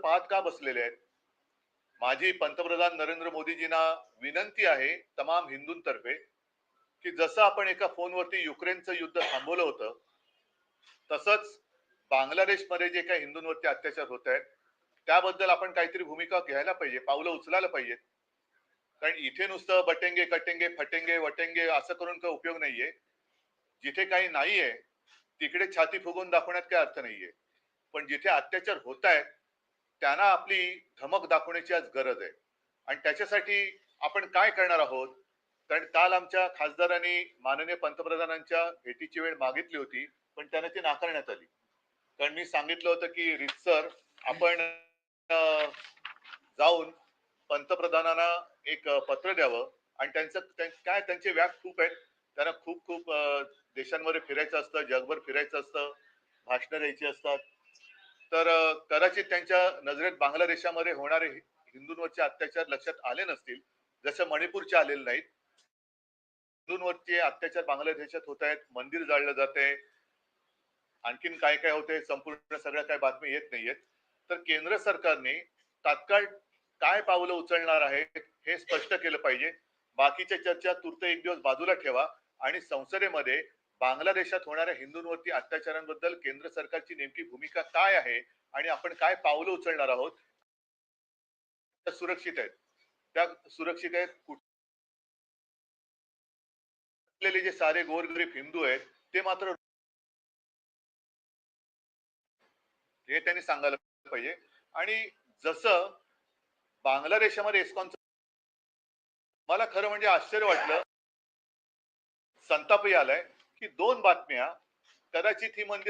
पाहत का बसलेले आहेत? माझी पंतप्रधान नरेंद्र मोदीजींना विनंती आहे तमाम हिंदूंतर्फे की जसं आपण एका फोनवरती युक्रेनचं युद्ध थांबवलं होतं तसंच बांगलादेशमध्ये जे काही हिंदूंवरती अत्याचार होत आहेत त्याबद्दल आपण काहीतरी भूमिका घ्यायला पाहिजे पावलं उचलायला पाहिजेत. कारण इथे नुसतं बटेंगे कटेंगे फटेंगे वटेंगे असं करून काही उपयोग नाहीये. जिथे काही नाहीये तिकडे छाती फुगवून दाखवण्यात काही अर्थ नाहीये. पण जिथे अत्याचार होत आहेत त्यांना आपली धमक दाखवण्याची आज गरज आहे. आणि त्याच्यासाठी आपण काय करणार आहोत? कारण काल आमच्या खासदारांनी माननीय पंतप्रधानांच्या भेटीची वेळ मागितली होती पण त्यांना ती नाकारण्यात आली. कारण मी सांगितलं होतं की रितसर आपण जाऊन पंतप्रधानांना एक पत्र द्यावं. आणि त्यांचं काय त्यांचे व्याप खूप आहेत. त्यांना खूप खूप देशांमध्ये फिरायचं असतं जगभर फिरायचं असतं भाषणं द्यायची असतात. तर कदाचित त्यांच्या नजरेत बांगलादेशामध्ये होणारे हिंदूंवरचे अत्याचार लक्षात आले नसतील जसं मणिपूरचे आलेले नाहीत. हिंदूंवरचे अत्याचार बांगलादेशात होत आहेत मंदिर जाळलं जात आहे. आणखीन काय काय होते संपूर्ण सगळ्या काय बातमी येत नाहीयेत. तर केंद्र सरकारने तात्काळ काय पावलं उचलणार आहे हे स्पष्ट केलं पाहिजे. बाकीच्या चर्चा तूर्त एक दिवस बाजूला ठेवा आणि संसदेमध्ये बांगलादेशात होणाऱ्या हिंदूंवरती अत्याचारांबद्दल केंद्र सरकारची नेमकी भूमिका काय आहे आणि आपण काय पावलं उचलणार आहोत त्या सुरक्षित आहेत. त्या सुरक्षित आहेत कुठलेले जे सारे गोरगरीब हिंदू आहेत ते मात्र हे त्यांनी सांगायला पाहिजे. आणि जसं बांगलादेशामध्ये इस्कॉनचं मला खरं म्हणजे आश्चर्य वाटलं. संतापही आलाय. की दोन बातम्या कदाचित ही मंदिर